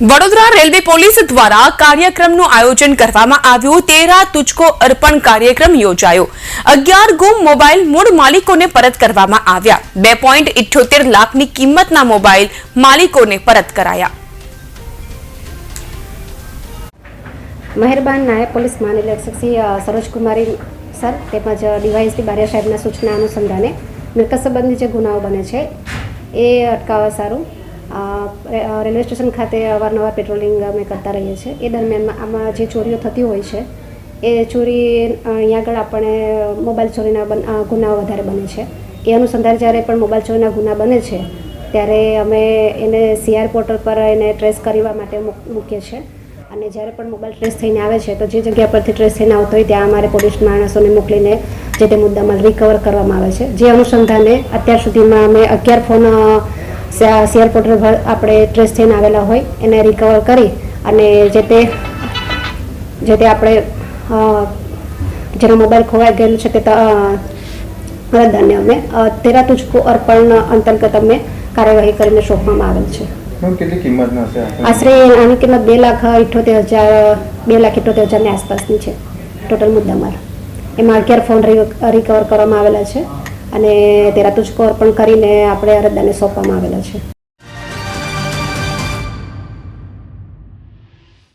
Vadodara railway police દ્વારા કાર્યક્રમનું આયોજન કરવામાં આવ્યું. તેરા તુચકો અર્પણ કાર્યક્રમ યોજાયો. અગિયાર ગુમ મોબાઈલ મૂળ માલિકોને પરત કરવામાં આવ્યા. બે પોઈન્ટ ઇઠ્યોતેર લાખની કિંમતના મોબાઈલ માલિકોને પરત કરાયા. મહેરબાન નાયબ પોલીસ મહાનિરીક્ષક શ્રી સરોજકુમારી સર તેમજ ડીવાયએસપી બારિયા સાહેબના સૂચના અનુસંધાને મિલકત સંબંધી જે ગુનાઓ બને છે, એ અટકાવવા સારું. રેલવે સ્ટેશન ખાતે અવારનવાર પેટ્રોલિંગ અમે કરતા રહીએ છીએ. એ દરમિયાન આમાં જે ચોરીઓ થતી હોય છે, એ ચોરી અહીંયા આગળ આપણે મોબાઈલ ચોરીના બન- ગુનાઓ વધારે બને છે. એ અનુસંધાન જ્યારે પણ મોબાઈલ ચોરીના ગુના બને છે, ત્યારે અમે એને સીઆર પોર્ટલ પર એને ટ્રેસ કરવા માટે મૂક- મૂકીએ છીએ. અને જ્યારે પણ મોબાઈલ ટ્રેસ થઈને આવે છે, તો જે જગ્યા પરથી ટ્રેસ થઈને આવતો હોય, ત્યાં અમારે પોલીસ માણસોને મોકલીને જે તે મુદ્દામાં રિકવર કરવામાં આવે છે. જે અનુસંધાને અત્યાર સુધીમાં અમે અગિયાર ફોન પર આપણે ટ્રેસ થઈને આવેલા હોય એને રિકવર કરી અને જે તે જે તે આપણે જેનો મોબાઈલ ખોવાઈ ગયેલો છે તે ત- અમે તેરા તુજકો અર્પણ અંતર્ગત અમે કાર્યવાહી કરીને સોંપવામાં આવેલ છે? આશરે આની કિંમત બે લાખ ઇઠોતેર હજાર બે લાખ ઇઠોતેર હજારની આસપાસની છે ટોટલ મુદ્દામાલ. એમાં અગિયાર ફોન રિકવર કરવામાં આવેલા છે. અને તેરા તુજકો અર્પણ કરીને આપણે અરજદારને સોંપવામાં આવેલા છે.